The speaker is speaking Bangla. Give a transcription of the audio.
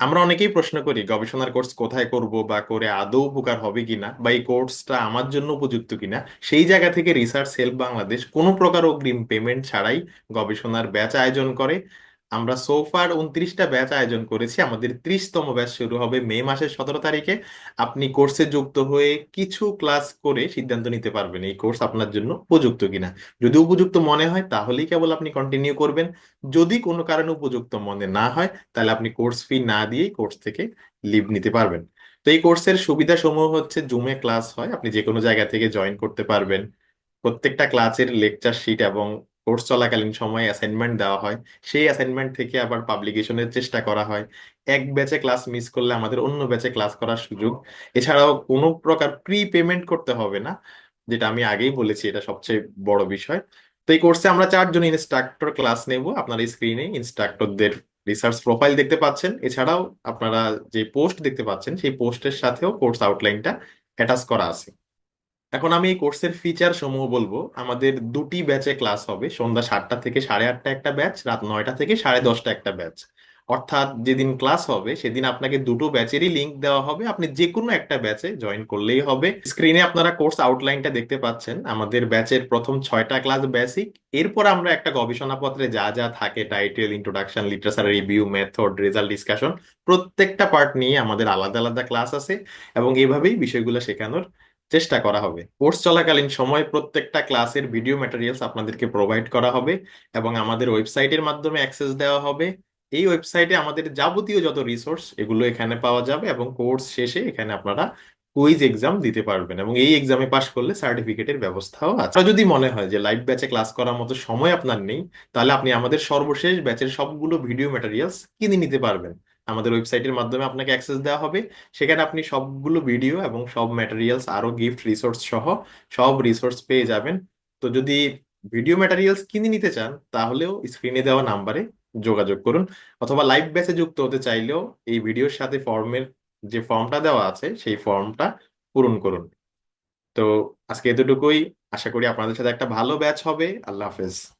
আমরা অনেকেই প্রশ্ন করি, গবেষণার কোর্স কোথায় করব বা করে আদৌ উপকার হবে কিনা বা এই কোর্সটা আমার জন্য উপযুক্ত কিনা, সেই জায়গা থেকে রিসার্চ হেল্প বাংলাদেশ কোনো প্রকার অগ্রিম পেমেন্ট ছাড়াই গবেষণার ব্যাচ আয়োজন করে। আমরা সোফার উনত্রিশটা ব্যাচ আয়োজন করেছি। আমাদের ত্রিশতম ব্যাচ শুরু হবে মে মাসের সতেরো তারিখে। আপনি কোর্সে যুক্ত হয়ে কিছু ক্লাস করে সিদ্ধান্ত নিতে পারবেন এই কোর্স আপনার জন্য উপযুক্ত কিনা। যদি উপযুক্ত মনে হয়, তাহলেই কেবল আপনি কন্টিনিউ করবেন। যদি কোনো কারণে উপযুক্ত মনে না হয়, তাহলে আপনি কোর্স ফি না দিয়েই কোর্স থেকে লিভ নিতে পারবেন। তো এই কোর্সের সুবিধা সমূহ হচ্ছে জুমে ক্লাস হয়, আপনি যে কোনো জায়গা থেকে জয়েন করতে পারবেন। প্রত্যেকটা ক্লাসের লেকচার শিট এবং কোর্স চলাকালীন সময়ে অ্যাসাইনমেন্ট দেওয়া হয়। সেই অ্যাসাইনমেন্ট থেকে আবার পাবলিকেশনের চেষ্টা করা হয়। এক ব্যাচে ক্লাস মিস করলে আমাদের অন্য ব্যাচে ক্লাস করার সুযোগ। এছাড়াও কোনো প্রকার প্রি পেমেন্ট করতে হবে না, যেটা আমি আগেই বলেছি, এটা সবচেয়ে বড় বিষয়। তো এই কোর্সে আমরা চারজন ইনস্ট্রাক্টর ক্লাস নেব। আপনার স্ক্রিনে ইনস্ট্রাক্টরদের রিসার্চ প্রোফাইল দেখতে পাচ্ছেন। এছাড়াও আপনারা যে পোস্ট দেখতে পাচ্ছেন, সেই পোস্টের সাথেও কোর্স আউটলাইনটা অ্যাটাচ করা আছে। এখন আমি এই কোর্সের ফিচার সমূহ বলব। আমাদের দুটি ব্যাচে ক্লাস হবে। সন্ধ্যা সাতটা থেকে সাড়ে আটটা একটা ব্যাচ রাত নয়টা থেকে সাড়ে দশটা একটা ব্যাচ অর্থাৎ যেদিন ক্লাস হবে, সেদিন আপনাকে দুটো ব্যাচেরই লিঙ্ক দেওয়া হবে। আপনি যে কোনো একটা ব্যাচে জয়েন করলেই হবে। স্ক্রিনে আপনারা কোর্স আউটলাইনটা দেখতে পাচ্ছেন। আমাদের ব্যাচের প্রথম ছয়টা ক্লাস বেসিক এরপর আমরা একটা গবেষণাপত্রে যা যা থাকে title introduction literature review method result discussion প্রত্যেকটা পার্ট নিয়ে আমাদের আলাদা আলাদা ক্লাস আছে। এবং এভাবেই বিষয়গুলো শেখানোর চেষ্টা করা হবে। কোর্স চলাকালীন সময় প্রত্যেকটা ক্লাসের ভিডিও ম্যাটেরিয়ালস আপনাদেরকে প্রোভাইড করা হবে এবং আমাদের ওয়েবসাইটের মাধ্যমে অ্যাক্সেস দেওয়া হবে। এই ওয়েবসাইটে আমাদের যাবতীয় যত রিসোর্স এগুলো এখানে পাওয়া যাবে এবং কোর্স শেষে এখানে আপনারা কুইজ এক্সাম দিতে পারবেন এবং এই এক্সামে পাশ করলে সার্টিফিকেটের ব্যবস্থাও আছে। যদি মনে হয় যে লাইভ ব্যাচে ক্লাস করার মতো সময় আপনার নেই, তাহলে আপনি আমাদের সর্বশেষ ব্যাচের সবগুলো ভিডিও ম্যাটেরিয়ালস কিনে নিতে পারবেন। আমাদের ওয়েবসাইটের মাধ্যমে আপনাকে অ্যাক্সেস দেওয়া হবে। সেখানে আপনি সবগুলো ভিডিও এবং সব ম্যাটেরিয়ালস আরও গিফট রিসোর্স সহ সব রিসোর্স পেয়ে যাবেন। তো যদি ভিডিও ম্যাটেরিয়ালস কিনে নিতে চান, তাহলেও স্ক্রিনে দেওয়া নাম্বারে যোগাযোগ করুন। অথবা লাইভ ব্যাচে যুক্ত হতে চাইলেও এই ভিডিওর সাথে ফর্মের যে ফর্মটা দেওয়া আছে, সেই ফর্মটা পূরণ করুন। তো আজকে এতটুকুই। আশা করি আপনাদের সাথে একটা ভালো ব্যাচ হবে। আল্লাহ হাফেজ।